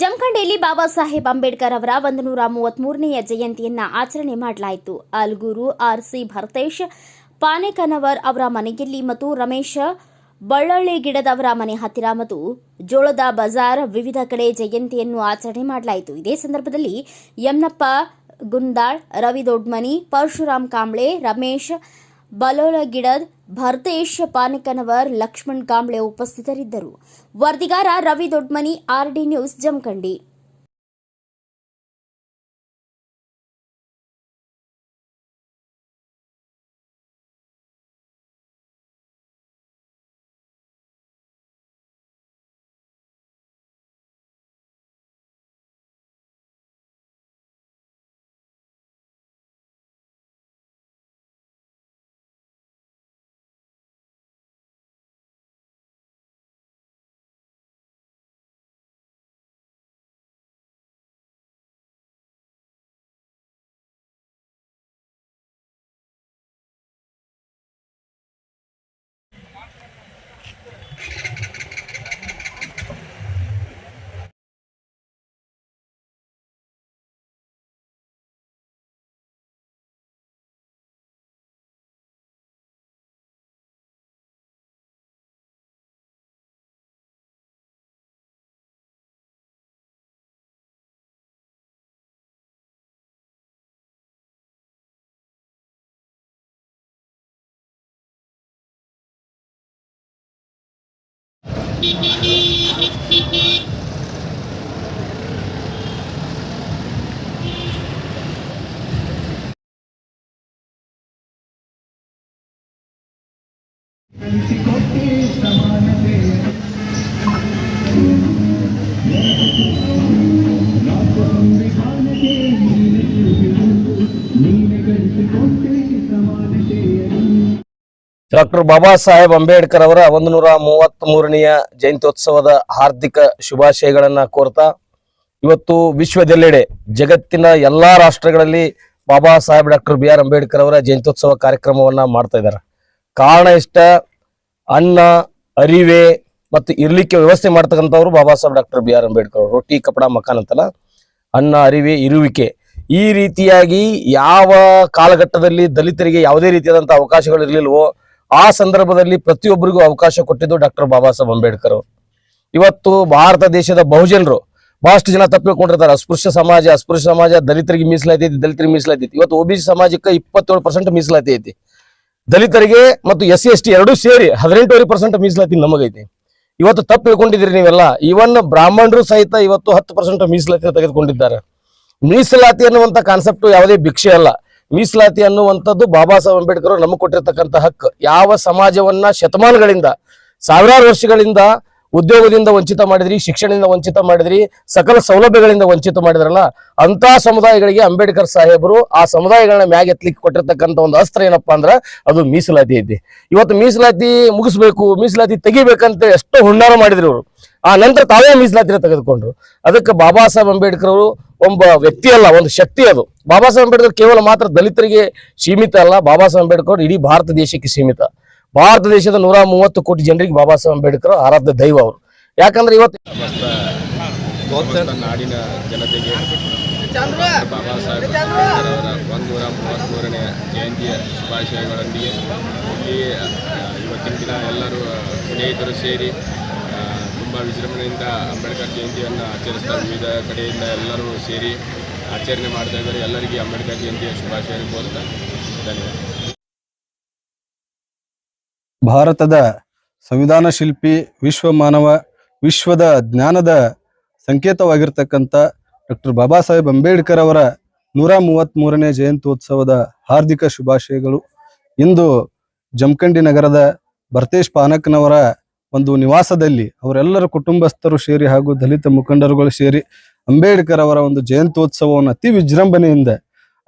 ಜಮಖಂಡಿಯಲ್ಲಿ ಬಾಬಾ ಸಾಹೇಬ್ ಅಂಬೇಡ್ಕರ್ ಅವರ ಒಂದು ನೂರ ಮೂವತ್ಮೂರನೆಯ ಜಯಂತಿಯನ್ನ ಆಚರಣೆ ಮಾಡಲಾಯಿತು. ಅಲ್ಗೂರು ಆರ್ ಸಿ ಭರತೇಶ್, ಪಾನೇಕನವರ್ ಅವರ ಮನೆಯಲ್ಲಿ ಮತ್ತು ರಮೇಶ್ ಬಳ್ಳಳ್ಳಿ ಗಿಡದವರ ಮನೆ ಹತ್ತಿರ ಮತ್ತು ಜೋಳದ ಬಜಾರ್ ವಿವಿಧ ಕಡೆ ಜಯಂತಿಯನ್ನು ಆಚರಣೆ ಮಾಡಲಾಯಿತು. ಇದೇ ಸಂದರ್ಭದಲ್ಲಿ ಯಮ್ನಪ್ಪ ಗುಂದಾಳ್ ರವಿ ದೊಡ್ಮನಿ, ಪರಶುರಾಮ್ ಕಾಂಬ್ಳೆ, ರಮೇಶ್ ಬಲೋಲಗಿಡದ್ ಭರತೇಶ್ ಪಾನಿಕನವರ್ ಲಕ್ಷ್ಮಣ್ ಕಾಂಬ್ಳೆ ಉಪಸ್ಥಿತರಿದ್ದರು ವರದಿಗಾರ ರವಿ ದೊಡ್ಮನಿ ಆರ್ಡಿ ನ್ಯೂಸ್ ಜಮಖಂಡಿ కలిసి కొట్టి సమానమే ಡಾಕ್ಟರ್ ಬಾಬಾ ಸಾಹೇಬ್ ಅಂಬೇಡ್ಕರ್ ಅವರ ಒಂದು ನೂರ ಮೂವತ್ತ್ ಮೂರನೆಯ ಜಯಂತ್ಯೋತ್ಸವದ ಹಾರ್ದಿಕ ಶುಭಾಶಯಗಳನ್ನ ಕೋರ್ತಾ ಇವತ್ತು ವಿಶ್ವದೆಲ್ಲೆಡೆ ಜಗತ್ತಿನ ಎಲ್ಲಾ ರಾಷ್ಟ್ರಗಳಲ್ಲಿ Baba Saheb doctor B R Ambedkar ಅವರ ಜಯಂತ್ಯೋತ್ಸವ ಕಾರ್ಯಕ್ರಮವನ್ನ ಮಾಡ್ತಾ ಇದ್ದಾರೆ. ಕಾರಣ ಇಷ್ಟ, ಅನ್ನ, ಅರಿವೆ ಮತ್ತು ಇರ್ಲಿಕ್ಕೆ ವ್ಯವಸ್ಥೆ ಮಾಡ್ತಕ್ಕಂಥವ್ರು Baba Saheb doctor B R Ambedkar ರೊಟ್ಟಿ, ಕಪಡ ಮಕಾನ್ ಅಂತಲ್ಲ. ಅನ್ನ, ಅರಿವೆ, ಇರುವಿಕೆ ಈ ರೀತಿಯಾಗಿ ಯಾವ ಕಾಲಘಟ್ಟದಲ್ಲಿ ದಲಿತರಿಗೆ ಯಾವುದೇ ರೀತಿಯಾದಂಥ ಅವಕಾಶಗಳು ಇರಲಿಲ್ವೋ ಆ ಸಂದರ್ಭದಲ್ಲಿ ಪ್ರತಿಯೊಬ್ಬರಿಗೂ ಅವಕಾಶ ಕೊಟ್ಟಿದ್ದು ಡಾಕ್ಟರ್ ಬಾಬಾ ಸಾಹೇಬ್ ಅಂಬೇಡ್ಕರ್ ಇವತ್ತು ಭಾರತ ದೇಶದ ಬಹುಜನರು ಬಹಳಷ್ಟು ಜನ ತಪ್ಪಿಕೊಂಡಿರ್ತಾರೆ. ಅಸ್ಪೃಶ್ಯ ಸಮಾಜ ಅಸ್ಪೃಶ್ಯ ಸಮಾಜ, ದಲಿತರಿಗೆ ಮೀಸಲಾತಿ ಐತಿ, ದಲಿತರಿಗೆ ಮೀಸಲಾತಿ ಐತಿ. ಇವತ್ತು ಒಬಿಸಿ ಸಮಾಜಕ್ಕೆ ಇಪ್ಪತ್ತೇಳು ಪರ್ಸೆಂಟ್ ಮೀಸಲಾತಿ ಐತಿ. ದಲಿತರಿಗೆ ಮತ್ತು ಎಸ್ ಸಿ, ಎಸ್ ಟಿ ಎರಡೂ ಸೇರಿ ಹದಿನೆಂಟುವರೆ ಪರ್ಸೆಂಟ್ ಮೀಸಲಾತಿ ನಮಗೈತಿ. ಇವತ್ತು ತಪ್ಪು ತಿಳ್ಕೊಂಡಿದ್ದೀರಿ ನೀವೆಲ್ಲ. ಇವನ್ ಬ್ರಾಹ್ಮಣರು ಸಹಿತ ಇವತ್ತು ಹತ್ತು ಪರ್ಸೆಂಟ್ ಮೀಸಲಾತಿ ತೆಗೆದುಕೊಂಡಿದ್ದಾರೆ. ಮೀಸಲಾತಿ ಅನ್ನುವಂಥ ಕಾನ್ಸೆಪ್ಟ್ ಯಾವುದೇ ಭಿಕ್ಷೆ ಅಲ್ಲ. ಮೀಸಲಾತಿ ಅನ್ನುವಂಥದ್ದು ಬಾಬಾ ಸಾಹೇಬ್ ಅಂಬೇಡ್ಕರ್ ನಮಗೆ ಕೊಟ್ಟಿರ್ತಕ್ಕಂಥ ಹಕ್ಕು. ಯಾವ ಸಮಾಜವನ್ನ ಶತಮಾನಗಳಿಂದ, ಸಾವಿರಾರು ವರ್ಷಗಳಿಂದ ಉದ್ಯೋಗದಿಂದ ವಂಚಿತ ಮಾಡಿದ್ರಿ, ಶಿಕ್ಷಣದಿಂದ ವಂಚಿತ ಮಾಡಿದ್ರಿ, ಸಕಲ ಸೌಲಭ್ಯಗಳಿಂದ ವಂಚಿತ ಮಾಡಿದ್ರಲ್ಲ ಅಂತ ಸಮುದಾಯಗಳಿಗೆ ಅಂಬೇಡ್ಕರ್ ಸಾಹೇಬರು ಆ ಸಮುದಾಯಗಳನ್ನ ಮ್ಯಾಗ ಎತ್ಲಿಕ್ಕೆ ಕೊಟ್ಟಿರ್ತಕ್ಕಂಥ ಒಂದು ಅಸ್ತ್ರ ಏನಪ್ಪಾ ಅಂದ್ರೆ ಅದು ಮೀಸಲಾತಿ ಐತಿ. ಇವತ್ತು ಮೀಸಲಾತಿ ಮುಗಿಸ್ಬೇಕು, ಮೀಸಲಾತಿ ತೆಗಿಬೇಕಂತ ಎಷ್ಟೋ ಹುನ್ನಾರ ಮಾಡಿದ್ರು ಅವರು ಆ ನಂತರ ತಾವೇ ಮೀಸಲಾತಿನ ತೆಗೆದುಕೊಂಡ್ರು. ಅದಕ್ಕೆ ಬಾಬಾ ಸಾಹೇಬ್ ಅಂಬೇಡ್ಕರ್ ಅವರು ಒಬ್ಬ ವ್ಯಕ್ತಿ ಅಲ್ಲ, ಒಂದು ಶಕ್ತಿ ಅದು. ಬಾಬಾ ಸಾಹೇಬ್ ಅಂಬೇಡ್ಕರ್ ಕೇವಲ ಮಾತ್ರ ದಲಿತರಿಗೆ ಸೀಮಿತ ಅಲ್ಲ ಬಾಬಾ ಸಾಹೇಬ್ ಅಂಬೇಡ್ಕರ್ ಇಡೀ ಭಾರತ ದೇಶಕ್ಕೆ ಸೀಮಿತ. ಭಾರತ ದೇಶದ ನೂರ ಮೂವತ್ತು ಕೋಟಿ ಜನರಿಗೆ ಬಾಬಾ ಸಾಹೇಬ್ ಅಂಬೇಡ್ಕರ್ ಆರಾಧ್ಯ ದೈವ ಅವರು. ಯಾಕಂದ್ರೆ ಇವತ್ತು ನಾಡಿನ ಜನತೆಗೆ ಬಾಬಾ ಸಾಹೇಬ್ ಒಂದೂರ ಜಯಂತಿಯ ಶುಭಾಶಯಗಳೊಂದಿಗೆ ಇವತ್ತಿನ ದಿನ ಎಲ್ಲರೂ ಸ್ನೇಹಿತರು ಸೇರಿ ವಿಜೃಂಭಣೆಯಿಂದ ಅಂಬೇಡ್ಕರ್ ಜಯಂತಿಯನ್ನು ಆಚರಿಸ್ತಾ ವಿವಿಧ ಕಡೆಯಿಂದ ಎಲ್ಲರೂ ಸೇರಿ ಆಚರಣೆ ಮಾಡ್ತಾ ಇದ್ದಾರೆ. ಎಲ್ಲರಿಗೆ ಅಂಬೇಡ್ಕರ್ ಜಯಂತಿಯ ಶುಭಾಶಯ ಕೋರ್ತಾ ಧನ್ಯವಾದ. ಭಾರತದ ಸಂವಿಧಾನ ಶಿಲ್ಪಿ, ವಿಶ್ವ ಮಾನವ, ವಿಶ್ವದ ಜ್ಞಾನದ ಸಂಕೇತವಾಗಿರ್ತಕ್ಕಂಥ ಡಾಕ್ಟರ್ ಬಾಬಾ ಸಾಹೇಬ್ ಅಂಬೇಡ್ಕರ್ ಅವರ ನೂರ ಮೂವತ್ತ್ಮೂರನೇ ಜಯಂತ್ಯೋತ್ಸವದ ಹಾರ್ದಿಕ ಶುಭಾಶಯಗಳು. ಇಂದು ಜಮಖಂಡಿ ನಗರದ ಭರತೇಶ್ ಪಾನಕ್ನವರ ಒಂದು ನಿವಾಸದಲ್ಲಿ ಅವರೆಲ್ಲರ ಕುಟುಂಬಸ್ಥರು ಸೇರಿ ಹಾಗೂ ದಲಿತ ಮುಖಂಡರುಗಳು ಸೇರಿ ಅಂಬೇಡ್ಕರ್ ಅವರ ಒಂದು ಜಯಂತ್ಯೋತ್ಸವವನ್ನು ಅತಿ ವಿಜೃಂಭಣೆಯಿಂದ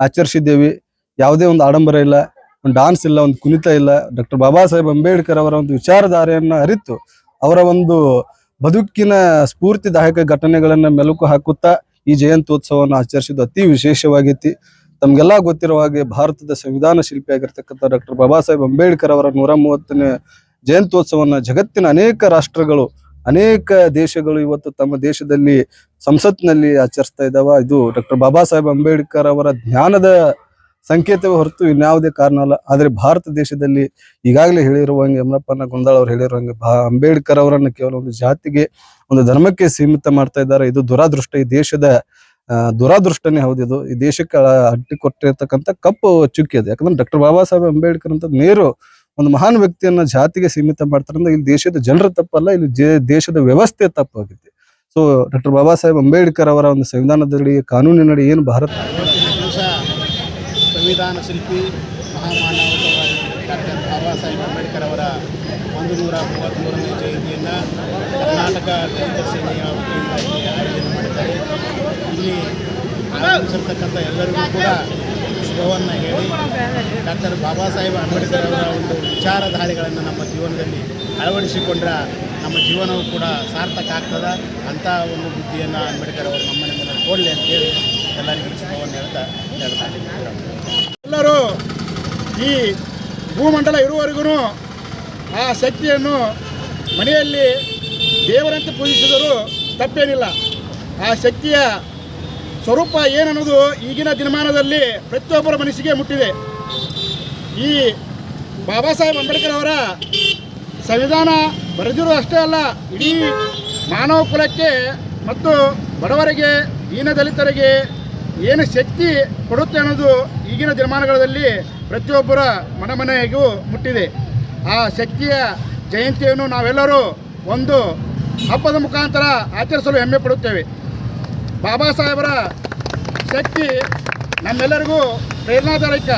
ಆಚರಿಸಿದ್ದೇವೆ. ಯಾವುದೇ ಒಂದು ಆಡಂಬರ ಇಲ್ಲ, ಒಂದು ಡಾನ್ಸ್ ಇಲ್ಲ, ಒಂದು ಕುಣಿತ ಇಲ್ಲ. ಡಾಕ್ಟರ್ ಬಾಬಾ ಸಾಹೇಬ್ ಅಂಬೇಡ್ಕರ್ ಅವರ ಒಂದು ವಿಚಾರಧಾರೆಯನ್ನ ಅರಿತು ಅವರ ಒಂದು ಬದುಕಿನ ಸ್ಫೂರ್ತಿದಾಯಕ ಘಟನೆಗಳನ್ನ ಮೆಲುಕು ಹಾಕುತ್ತಾ ಈ ಜಯಂತ್ಯೋತ್ಸವವನ್ನು ಆಚರಿಸಿದ್ದು ಅತಿ ವಿಶೇಷವಾಗೈತಿ ತಮ್ಗೆಲ್ಲಾ ಗೊತ್ತಿರುವ ಹಾಗೆ ಭಾರತದ ಸಂವಿಧಾನ ಶಿಲ್ಪಿ ಆಗಿರ್ತಕ್ಕಂಥ ಡಾಕ್ಟರ್ ಬಾಬಾ ಸಾಹೇಬ್ ಅಂಬೇಡ್ಕರ್ ಅವರ ನೂರ ಮೂವತ್ತನೇ ಜಯಂತ್ಯೋತ್ಸವನ್ನ ಜಗತ್ತಿನ ಅನೇಕ ರಾಷ್ಟ್ರಗಳು, ಅನೇಕ ದೇಶಗಳು ಇವತ್ತು ತಮ್ಮ ದೇಶದಲ್ಲಿ ಸಂಸತ್ನಲ್ಲಿ ಆಚರಿಸ್ತಾ ಇದ್ದಾವ. ಇದು ಡಾಕ್ಟರ್ ಬಾಬಾ ಸಾಹೇಬ್ ಅಂಬೇಡ್ಕರ್ ಅವರ ಜ್ಞಾನದ ಸಂಕೇತವೇ ಹೊರತು ಇನ್ಯಾವುದೇ ಕಾರಣ ಅಲ್ಲ. ಆದರೆ ಭಾರತ ದೇಶದಲ್ಲಿ ಈಗಾಗಲೇ ಹೇಳಿರುವಂಗೆ ಯಮನಪ್ಪನ ಗೊಂದಾಳ್ ಅವರು ಹೇಳಿರುವಂಗೆ ಬಾ, ಅಂಬೇಡ್ಕರ್ ಅವರನ್ನು ಕೇವಲ ಒಂದು ಜಾತಿಗೆ, ಒಂದು ಧರ್ಮಕ್ಕೆ ಸೀಮಿತ ಮಾಡ್ತಾ ಇದ್ದಾರೆ. ಇದು ದುರಾದೃಷ್ಟ. ಈ ದೇಶದ ದುರಾದೃಷ್ಟನೇ ಹೌದು ಇದು. ಈ ದೇಶಕ್ಕೆ ಅಡ್ಡಿ ಕೊಟ್ಟಿರ್ತಕ್ಕಂಥ ಕಪ್ಪು ಚುಕ್ಕಿ ಅದು. ಯಾಕಂದ್ರೆ ಡಾಕ್ಟರ್ ಬಾಬಾ ಸಾಹೇಬ್ ಅಂಬೇಡ್ಕರ್ ಅಂತ ನೇರು ಒಂದು ಮಹಾನ್ ವ್ಯಕ್ತಿಯನ್ನ ಜಾತಿಗೆ ಸೀಮಿತ ಮಾಡ್ತಾರಂದ್ರೆ ಇಲ್ಲಿ ದೇಶದ ಜನರ ತಪ್ಪಲ್ಲ, ಇಲ್ಲಿ ದೇಶದ ವ್ಯವಸ್ಥೆ ತಪ್ಪಾಗಿದೆ. ಸೊ ಡಾಕ್ಟರ್ ಬಾಬಾ ಸಾಹೇಬ್ ಅಂಬೇಡ್ಕರ್ ಅವರ ಒಂದು ಸಂವಿಧಾನದಡಿ, ಕಾನೂನಿನಡಿ ಏನು ಭಾರತ ಸಂವಿಧಾನ ಶಿಲ್ಪಿ ಡಾಕ್ಟರ್ ಬಾಬಾ ಸಾಹೇಬ್ ಅಂಬೇಡ್ಕರ್ ಅವರ ಒಂದು ನೂರ ಮೂವತ್ತ್ಮೂರನೇ ಜಯಂತಿಯನ್ನು ಕರ್ನಾಟಕ ದಲಿತ ಸೇನೆಯ ವತಿಯಿಂದ ಇಲ್ಲಿ ಆಯೋಜನೆ ಮಾಡಿದ್ದಾರೆ. ಇಲ್ಲಿ ಆಗಮಿಸಿರ್ತಕ್ಕಂಥ ಎಲ್ಲರಿಗೂ ಕೂಡ ಶುಭವನ್ನು ಹೇಳಿ ಡಾಕ್ಟರ್ ಬಾಬಾ ಸಾಹೇಬ್ ಅಂಬೇಡ್ಕರ್ ಅವರ ಒಂದು ವಿಚಾರಧಾರೆಗಳನ್ನು ನಮ್ಮ ಜೀವನದಲ್ಲಿ ಅಳವಡಿಸಿಕೊಂಡ್ರೆ ನಮ್ಮ ಜೀವನವು ಕೂಡ ಸಾರ್ಥಕ ಆಗ್ತದೆ. ಅಂಥ ಒಂದು ಬುದ್ಧಿಯನ್ನು ಅಂಬೇಡ್ಕರ್ ಅವರು ನಮ್ಮ ಮೇಲೆ ಕೊಡಲಿ ಅಂತೇಳಿ ಎಲ್ಲರಿಗೂ ಶುಭವನ್ನು ಹೇಳ್ತಾ ಹೇಳ್ತಾ ಎಲ್ಲರೂ ಈ ಭೂಮಂಡಲ ಇರುವವರೆಗೂ ಆ ಶಕ್ತಿಯನ್ನು ಮನೆಯಲ್ಲಿ ದೇವರಂತೆ ಪೂಜಿಸಿದರೂ ತಪ್ಪೇನಿಲ್ಲ. ಆ ಶಕ್ತಿಯ ಸ್ವರೂಪ ಏನನ್ನೋದು ಈಗಿನ ದಿನಮಾನದಲ್ಲಿ ಪ್ರತಿಯೊಬ್ಬರ ಮನಸ್ಸಿಗೆ ಮುಟ್ಟಿದೆ. ಈ ಬಾಬಾ ಸಾಹೇಬ್ ಅಂಬೇಡ್ಕರ್ ಅವರ ಸಂವಿಧಾನ ಬರೆದಿರೋ ಅಷ್ಟೇ ಅಲ್ಲ, ಇಡೀ ಮಾನವ ಕುಲಕ್ಕೆ ಮತ್ತು ಬಡವರಿಗೆ, ದೀನ ದಲಿತರಿಗೆ ಏನು ಶಕ್ತಿ ಕೊಡುತ್ತೆ ಅನ್ನೋದು ಈಗಿನ ದಿನಮಾನಗಳಲ್ಲಿ ಪ್ರತಿಯೊಬ್ಬರ ಮನಮನೆಗೂ ಮುಟ್ಟಿದೆ. ಆ ಶಕ್ತಿಯ ಜಯಂತಿಯನ್ನು ನಾವೆಲ್ಲರೂ ಒಂದು ಹಬ್ಬದ ಮುಖಾಂತರ ಆಚರಿಸಲು ಹೆಮ್ಮೆ ಪಡುತ್ತೇವೆ. ಬಾಬಾ ಸಾಹೇಬರ ಶಕ್ತಿ ನಮ್ಮೆಲ್ಲರಿಗೂ ಪ್ರೇರಣಾದಾಯಕ.